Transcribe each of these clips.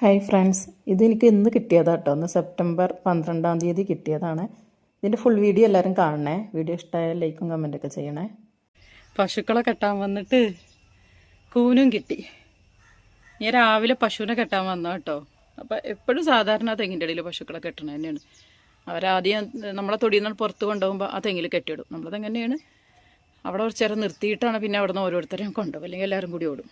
Hi friends ഇതെനിക്ക് ഇന്ന് കിട്ടിയതാണ് കേട്ടോ ഒന്ന് സെപ്റ്റംബർ പന്ത്രണ്ടാം തീയതി കിട്ടിയതാണ്. ഇതിന്റെ ഫുൾ വീഡിയോ എല്ലാവരും കാണണേ. വീഡിയോ ഇഷ്ടമായാൽ ലൈക്കും കമന്റൊക്കെ ചെയ്യണേ. പശുക്കളെ കെട്ടാൻ വന്നിട്ട് കൂനും കിട്ടി. ഞാൻ രാവിലെ പശുവിനെ കെട്ടാൻ വന്ന കേട്ടോ. അപ്പം എപ്പോഴും സാധാരണ തെങ്ങിന്റെ ഇടയിൽ പശുക്കളെ കെട്ടണ തന്നെയാണ്. അവരാദ്യം നമ്മളെ തൊടിയിൽ നിന്ന് പുറത്ത് കൊണ്ടുപോകുമ്പോൾ ആ തെങ്ങിൽ കെട്ടിയിടും. നമ്മളതെങ്ങനെയാണ് അവിടെ കുറച്ച് നേരം നിർത്തിയിട്ടാണ് പിന്നെ അവിടെ നിന്ന് ഓരോരുത്തരെയും കൊണ്ടുപോകും അല്ലെങ്കിൽ എല്ലാവരും കൂടി ഓടും.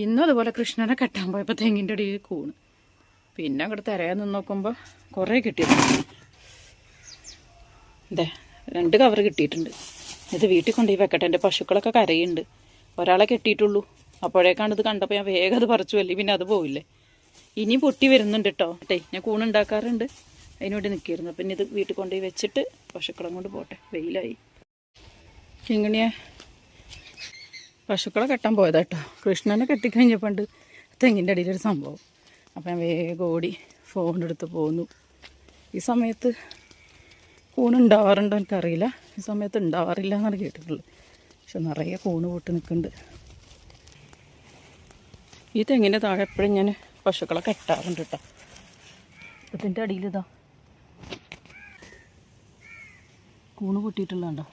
ഇന്നും അതുപോലെ കൃഷ്ണനെ കെട്ടാൻ പോയപ്പോൾ തെങ്ങിന്റെ അടിയിൽ കൂണ്. പിന്നെ അങ്ങോട്ട് തിരയാൻ നിന്ന് നോക്കുമ്പോൾ കുറേ കിട്ടിയിട്ടുണ്ട്. അതെ രണ്ട് കവർ കിട്ടിയിട്ടുണ്ട്. ഇത് വീട്ടിൽ കൊണ്ടുപോയി വെക്കട്ടെ. എന്റെ പശുക്കളൊക്കെ കരയുണ്ട്. ഒരാളെ കെട്ടിയിട്ടുള്ളൂ. അപ്പോഴേക്കാണ് ഇത് കണ്ടപ്പോൾ ഞാൻ വേഗം അത് പറിച്ചു അല്ലേ പിന്നെ അത് പോവില്ലേ? ഇനി പൊട്ടി വരുന്നുണ്ട് കേട്ടോ ട്ടെ ഞാൻ കൂണുണ്ടാക്കാറുണ്ട് അതിനുവേണ്ടി നിൽക്കിയിരുന്നു അപ്പം ഇനി ഇത് വീട്ടിൽ കൊണ്ടുപോയി വെച്ചിട്ട് പശുക്കളെ കൊണ്ട് പോട്ടെ. വെയിലായി. കിങ്ങിണിയെ പശുക്കളെ കെട്ടാൻ പോയതാട്ടോ. കൃഷ്ണനെ കെട്ടിക്കഴിഞ്ഞപ്പോണ്ട് തെങ്ങിന്റെ അടിയിലൊരു സംഭവം. അപ്പം ഞാൻ വേഗം ഓടി ഫോൺ എടുത്ത് പോന്നു. ഈ സമയത്ത് കൂണ് ഉണ്ടാവാറുണ്ടോ എനിക്കറിയില്ല. ഈ സമയത്ത് ഉണ്ടാവാറില്ല എന്നാണ് കേട്ടിട്ടുള്ളത്. പക്ഷെ നിറയെ കൂണ് പൊട്ടി നിൽക്കുന്നുണ്ട്. ഈ തെങ്ങിന്റെ താഴെ എപ്പോഴും ഞാൻ പശുക്കളെ കെട്ടാറുണ്ട് കേട്ടോ ഇതിന്റെ അടിയിൽ ഇതാ കൂണ് പൊട്ടിയിട്ടുള്ളതുണ്ടോ.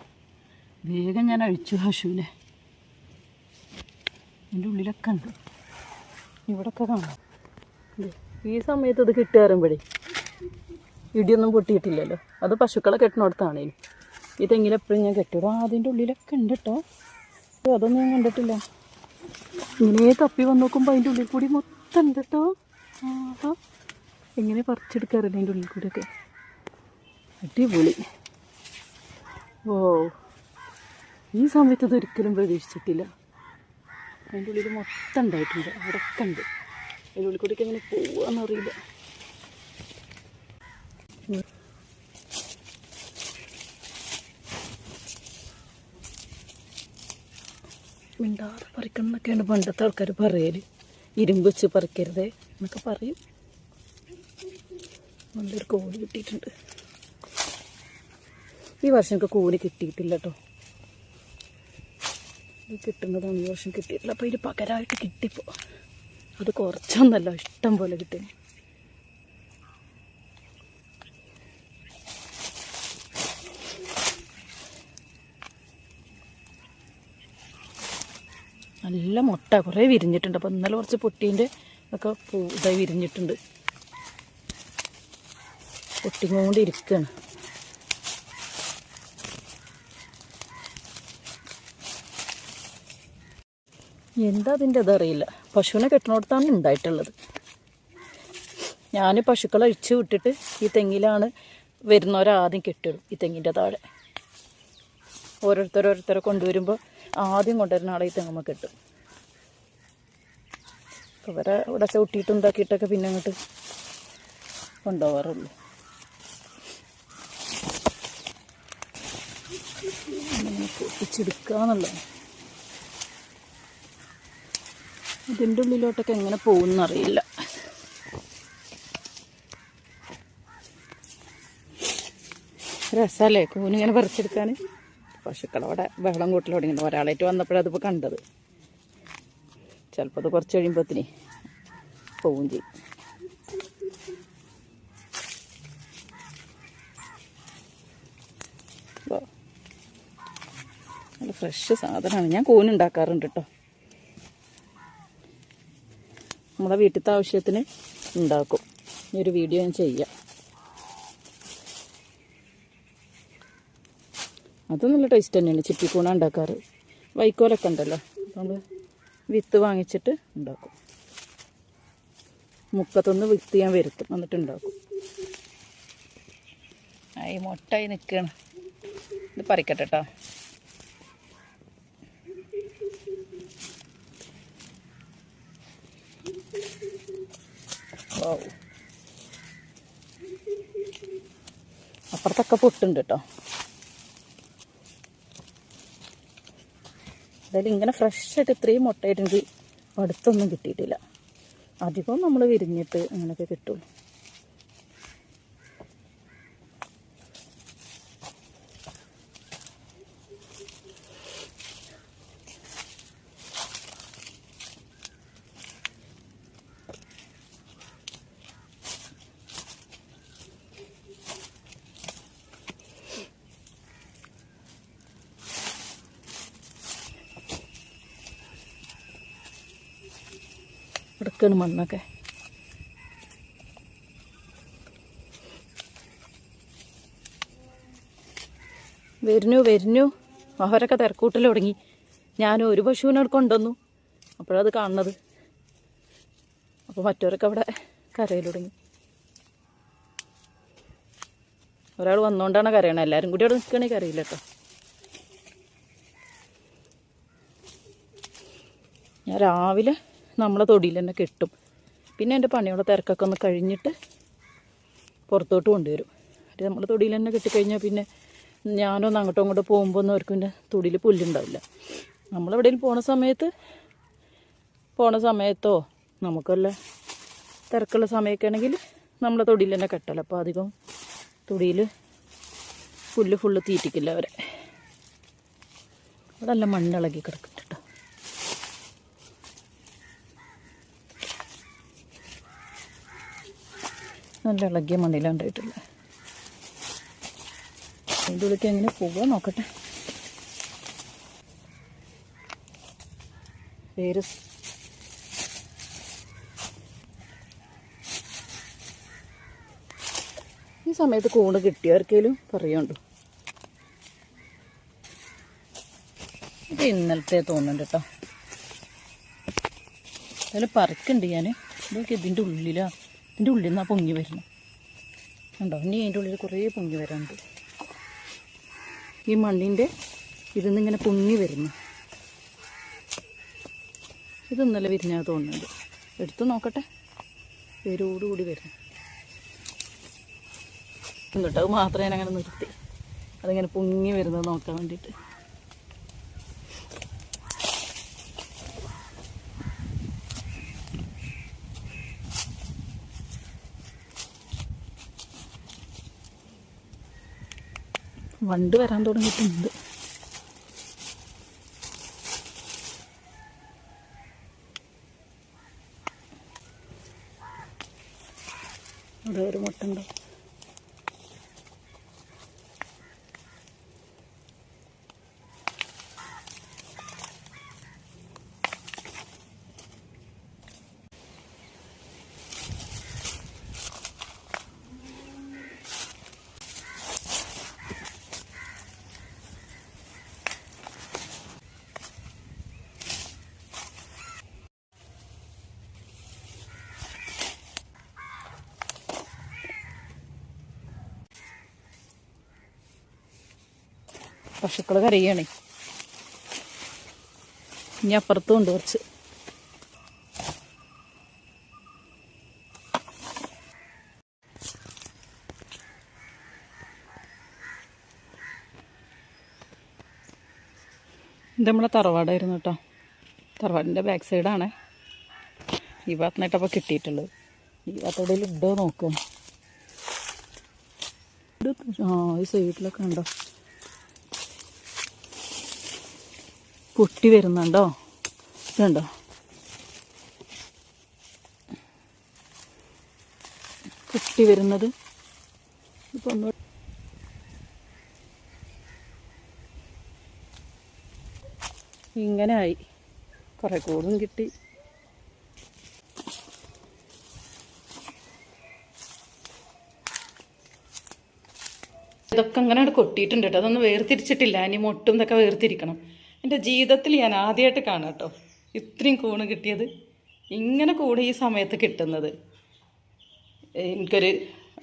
വേഗം ഞാൻ അഴിച്ചു പശുവിനെ. എന്റെ ഉള്ളിലൊക്കെ ഉണ്ട്. ഇവിടൊക്കെ കാണാം. ഈ സമയത്ത് ഇത് കിട്ടുകയറുമ്പോഴേ ഇടിയൊന്നും പൊട്ടിയിട്ടില്ലല്ലോ. അത് പശുക്കളെ കെട്ടിനോടത്താണ് ഇനി. ഈ തെങ്ങിലെപ്പോഴും ഞാൻ കെട്ടിടും അതിന്റെ ഉള്ളിലൊക്കെ ഉണ്ട് കേട്ടോ അതൊന്നും ഞാൻ കണ്ടിട്ടില്ല. ഇങ്ങനെ തപ്പി വന്ന് നോക്കുമ്പോൾ അതിന്റെ ഉള്ളിൽ കൂടി മൊത്തം ഉണ്ട് കേട്ടോ അപ്പോൾ എങ്ങനെ പറിച്ചെടുക്കാറില്ല അതിന്റെ ഉള്ളിൽ കൂടിയൊക്കെ. അടിപൊളി. ഓ ഈ സമയത്ത് ഇത് ഒരിക്കലും പ്രതീക്ഷിച്ചിട്ടില്ല. അതിന്റെ ഉള്ളിൽ മൊത്തം ഉണ്ടായിട്ടുണ്ട്. അവിടെയൊക്കെ ഉണ്ട്. അതിന്റെ ഉള്ളിൽ കൂടിയൊക്കെ എങ്ങനെ പോവാന്നറിയില്ല മിണ്ടാതെ പറിക്കണം എന്നൊക്കെയാണ് പണ്ടത്തെ ആൾക്കാർ പറയൽ. ഇരുമ്പ് വെച്ച് പറിക്കരുതേ എന്നൊക്കെ പറയും. നല്ലൊരു കോഴി കിട്ടിയിട്ടുണ്ട്. ഈ വർഷം എനിക്ക് കൂലി കിട്ടിയിട്ടില്ല കേട്ടോ. ഇത് കിട്ടുന്നതാണ് ഈ വർഷം കിട്ടിയിട്ടില്ല. അപ്പോൾ ഇതിന് പകരമായിട്ട് കിട്ടിപ്പോ. അത് കുറച്ചൊന്നല്ല ഇഷ്ടം പോലെ കിട്ടി. നല്ല മുട്ട കുറേ വിരിഞ്ഞിട്ടുണ്ട്. അപ്പോൾ ഇന്നലെ കുറച്ച് പൊട്ടീന്റെ ഒക്കെ പൂ ഇതായി വിരിഞ്ഞിട്ടുണ്ട്. പൊട്ടിക്കൊണ്ടിരിക്കുകയാണ് എന്താ അതിന്റെ അതറിയില്ല പശുവിനെ കെട്ടണോടത്താണ് ഉണ്ടായിട്ടുള്ളത്. ഞാൻ പശുക്കളെ അഴിച്ചു വിട്ടിട്ട് ഈ തെങ്ങിലാണ് വരുന്നവരാദ്യം കെട്ടിടും ഈ തെങ്ങിന്റെ താഴെ. ഓരോരുത്തരോരുത്തരെ കൊണ്ടുവരുമ്പോൾ ആദ്യം കൊണ്ടുവരുന്ന ആളെ ഈ തെങ്ങമ്മ കെട്ടും. അവരെ ഇവിടെ ചവിട്ടിയിട്ട് ഉണ്ടാക്കിയിട്ടൊക്കെ പിന്നെ അങ്ങോട്ട് കൊണ്ടുപോകാറുള്ളൂ. ഇച്ചെടുക്കാന്നുള്ളത് ഇതിന്റെ ഉള്ളിലോട്ടൊക്കെ എങ്ങനെ പോകുന്നറിയില്ല. രസമല്ലേ കൂനിങ്ങനെ പറിച്ചെടുക്കാൻ പശുക്കളവിടെ ബഹളം കൂട്ടിലോടെ ഇങ്ങനെ ഒരാളായിട്ട് വന്നപ്പോഴത് ഇപ്പോൾ കണ്ടത്. ചിലപ്പോൾ അത് കുറച്ച് കഴിയുമ്പോഴത്തിന് പോവും ചെയ്യും. നല്ല ഫ്രഷ് സാധനമാണ് ഞാൻ കൂനുണ്ടാക്കാറുണ്ട് കേട്ടോ. നമ്മുടെ വീട്ടിലത്തെ ആവശ്യത്തിന് ഉണ്ടാക്കും. ഈ ഒരു വീഡിയോ ഞാൻ ചെയ്യാം. അത് നല്ല ടേസ്റ്റ് തന്നെയാണ്. ചിപ്പിക്കൂണ ഉണ്ടാക്കാറ്. വൈക്കോലൊക്കെ ഉണ്ടല്ലോ. നമ്മൾ വിത്ത് വാങ്ങിച്ചിട്ട് ഉണ്ടാക്കും. മുക്കത്തൊന്ന് വിത്ത് ഞാൻ വരുത്തും. എന്നിട്ട് ഉണ്ടാക്കും. ആയി മുട്ടായി നിൽക്കണം ഇത് പറിക്കട്ടെ കേട്ടോ അപ്പുറത്തൊക്കെ പൊട്ടുണ്ട് കേട്ടോ എന്തായാലും ഇങ്ങനെ ഫ്രഷ് ആയിട്ട് ഇത്രയും മുട്ടയിട്ടുണ്ട് അടുത്തൊന്നും കിട്ടിയിട്ടില്ല. അധികവും നമ്മൾ വിരിഞ്ഞിട്ട് അങ്ങനെയൊക്കെ കിട്ടുള്ളൂ. കിടക്കാണ് മണ്ണൊക്കെ. വരുന്നു വരുന്നു. അവരൊക്കെ തിരക്കൂട്ടൽ തുടങ്ങി. ഞാൻ ഒരു പശുവിനെ കൊണ്ടുവന്നു. അപ്പോഴത് കാണുന്നത്. അപ്പോൾ മറ്റവരൊക്കെ അവിടെ കരയിൽ തുടങ്ങി. ഒരാൾ വന്നുകൊണ്ടാണ് കരയണത്. എല്ലാവരും കൂടി അവിടെ നിൽക്കുകയാണെങ്കിൽ കരയില്ല കേട്ടോ. ഞാൻ രാവിലെ നമ്മളെ തൊടിയിൽ തന്നെ കെട്ടും. പിന്നെ എന്റെ പണിയുള്ള തിരക്കൊക്കെ ഒന്ന് കഴിഞ്ഞിട്ട് പുറത്തോട്ട് കൊണ്ടുവരും. അത് നമ്മൾ തൊടിയിൽ തന്നെ കെട്ടിക്കഴിഞ്ഞാൽ പിന്നെ ഞാനൊന്ന് അങ്ങോട്ടും ഇങ്ങോട്ടും പോകുമ്പോൾ ഒന്നും അവർക്ക് പിന്നെ തൊടിയിൽ പുല്ലുണ്ടാവില്ല. നമ്മളെവിടെയും പോണ സമയത്ത് പോണ സമയത്തോ നമുക്കല്ല തിരക്കുള്ള സമയമൊക്കെ ആണെങ്കിൽ നമ്മളെ തൊടിയിൽ തന്നെ കെട്ടല അപ്പോൾ അധികം തൊടിയിൽ പുല്ല് ഫുള്ള് തീറ്റിക്കില്ല അവരെ. അതല്ല മണ്ണിളകി കിടക്കുന്നുണ്ട് കേട്ടോ നല്ല ഇളകിയ മണ്ണിലാണ് ഉണ്ടായിട്ടുള്ളത് അതിന്റെ ഉള്ളിലേക്ക് എങ്ങനെ പോവുക നോക്കട്ടെ. പേര് ഈ സമയത്ത് കൂണ് കിട്ടിയവർക്കേലും പറയുണ്ടോ ഇത് ഇന്നലത്തെ തോന്നുന്നുണ്ട് കേട്ടോ. അതിൽ പറിക്കുന്നുണ്ട് ഞാൻ ഇതൊക്കെ ഇതിന്റെ ഉള്ളിലാ. ഇതിന്റെ ഉള്ളിൽ നിന്നാണ് പൊങ്ങി വരുന്നത് ഉണ്ടോ ഇനി അതിന്റെ ഉള്ളിൽ കുറേ പൊങ്ങി വരാനുണ്ട്. ഈ മണ്ണിന്റെ ഇതിൽ ഇങ്ങനെ പൊങ്ങി വരുന്നു. ഇത് ഇന്നലെ വിരിഞ്ഞാൽ തോന്നുന്നുണ്ട് എടുത്തു നോക്കട്ടെ. പേരോടുകൂടി വരുന്നു. എന്നിട്ട് അത് മാത്രമേ ഞാൻ അങ്ങനെ നിർത്തി. അതിങ്ങനെ പൊങ്ങി വരുന്നത് നോക്കാൻ വേണ്ടിയിട്ട്. വണ്ട് വരാൻ തുടങ്ങിയിട്ടുണ്ട്. അവിടെ ഒരു മുട്ടുണ്ടോ പശുക്കൾ കരയാണ് ഇനി അപ്പുറത്തും ഉണ്ട് കുറച്ച്. ഇത് നമ്മളെ തറവാടായിരുന്നു കേട്ടോ. തറവാടിന്റെ ബാക്ക് സൈഡാണ് ഈ ഭാഗത്തുനിന്നായിട്ടപ്പോൾ കിട്ടിയിട്ടുള്ളത്. ഈ ഭാഗത്തോടെ ഇടോ നോക്കുക ആ ഈ സൈഡിലൊക്കെ ഉണ്ടോ? പൊട്ടി വരുന്നുണ്ടോ? ഇതുണ്ടോ? പൊട്ടി വരുന്നത്? ഇപ്പൊ ഇങ്ങനെ ആയി കുറെ കൂടും കിട്ടി. ഇതൊക്കെ അങ്ങനെ കൊട്ടിയിട്ടുണ്ട് കേട്ടോ. അതൊന്നും വേർതിരിച്ചിട്ടില്ല. ഇനി മൊട്ടും ഇതൊക്കെ വേർതിരിക്കണം. എന്റെ ജീവിതത്തിൽ ഞാൻ ആദ്യമായിട്ട് കാണാം കേട്ടോ ഇത്രയും കൂണ് കിട്ടിയത്. ഇങ്ങനെ കൂണ് ഈ സമയത്ത് കിട്ടുന്നത്. എനിക്കൊരു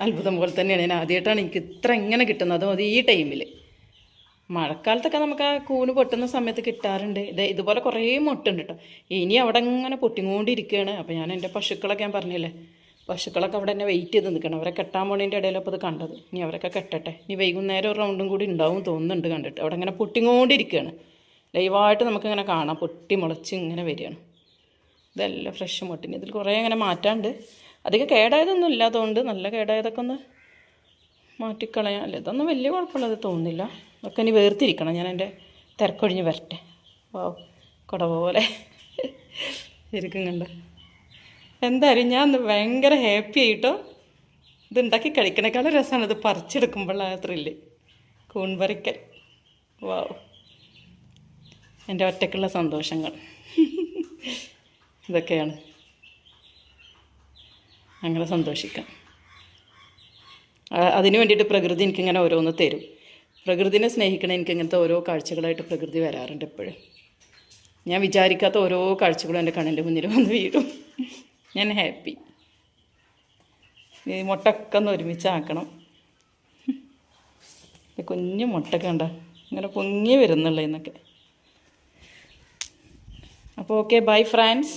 അത്ഭുതം പോലെ തന്നെയാണ് ഞാൻ ആദ്യമായിട്ടാണ് എനിക്ക് ഇത്ര ഇങ്ങനെ കിട്ടുന്നത്. അതും അത് ഈ ടൈമിൽ മഴക്കാലത്തൊക്കെ നമുക്ക് ആ കൂണ് പൊട്ടുന്ന സമയത്ത് കിട്ടാറുണ്ട്. ഇത് ഇതുപോലെ കുറേ മുട്ടുണ്ട് കേട്ടോ ഇനി അവിടെ ഇങ്ങനെ പൊട്ടിക്കൊണ്ടിരിക്കുകയാണ് അപ്പോൾ ഞാൻ എന്റെ പശുക്കളൊക്കെ ഞാൻ പറഞ്ഞില്ലേ? പശുക്കളൊക്കെ അവിടെ തന്നെ വെയിറ്റ് ചെയ്ത് നിൽക്കണം. അവരെ കെട്ടാൻ പോണതിന്റെ ഇടയിലപ്പോൾ ഇത് കണ്ടത്. ഇനി അവരൊക്കെ കെട്ടട്ടെ. ഇനി വൈകുന്നേരം ഒരു റൗണ്ടും കൂടി ഉണ്ടാവും തോന്നുന്നുണ്ട് കണ്ടിട്ട്. അവിടെ ഇങ്ങനെ പൊട്ടിക്കൊണ്ടിരിക്കുകയാണ് ലൈവായിട്ട് നമുക്കിങ്ങനെ കാണാം. പൊട്ടി മുളച്ച് ഇങ്ങനെ വരികയാണ്. ഇതെല്ലാം ഫ്രഷ് മുട്ടിന്. ഇതിൽ കുറേ ഇങ്ങനെ മാറ്റാണ്ട് അധികം കേടായതൊന്നും ഇല്ലാത്തതുകൊണ്ട് നല്ല കേടായതൊക്കെ ഒന്ന് മാറ്റിക്കളയാം. അല്ല ഇതൊന്നും വലിയ കുഴപ്പമുള്ളത് തോന്നുന്നില്ല. ഒക്കെ ഇനി വേർതിരിക്കണം. ഞാൻ എന്റെ തിരക്കൊഴിഞ്ഞ് വരട്ടെ. ഓ കുട പോലെ. ശരിക്കും കണ്ട? എന്തായാലും ഞാൻ ഭയങ്കര ഹാപ്പി ആയിട്ടോ. ഇത് ഉണ്ടാക്കി കഴിക്കണേക്കാളും രസമാണ് ഇത് പറിച്ചെടുക്കുമ്പോഴുള്ള ആ ത്രില്ല് കൂൺ പറിക്കൽ വാവ് എന്റെ ഒറ്റയ്ക്കുള്ള സന്തോഷങ്ങൾ. ഇതൊക്കെയാണ്. അങ്ങനെ സന്തോഷിക്കാം. അതിന് വേണ്ടിയിട്ട് പ്രകൃതി എനിക്കിങ്ങനെ ഓരോന്ന് തരും. പ്രകൃതിനെ സ്നേഹിക്കണ എനിക്ക് ഇങ്ങനത്തെ ഓരോ കാഴ്ചകളായിട്ട് പ്രകൃതി വരാറുണ്ട് എപ്പോഴും. ഞാൻ വിചാരിക്കാത്ത ഓരോ കാഴ്ചകളും എന്റെ കണ്ണിന്റെ മുന്നിൽ വന്ന് വീഴും. ഞാൻ ഹാപ്പി. ഈ മുട്ടൊക്കെ ഒന്ന് ഒരുമിച്ചാക്കണം. കുഞ്ഞു മുട്ടൊക്കെ ഉണ്ടോ ഇങ്ങനെ പൊങ്ങി വരുന്നുള്ളതെന്നൊക്കെ അപ്പോൾ ഓക്കെ ബൈ ഫ്രാൻസ്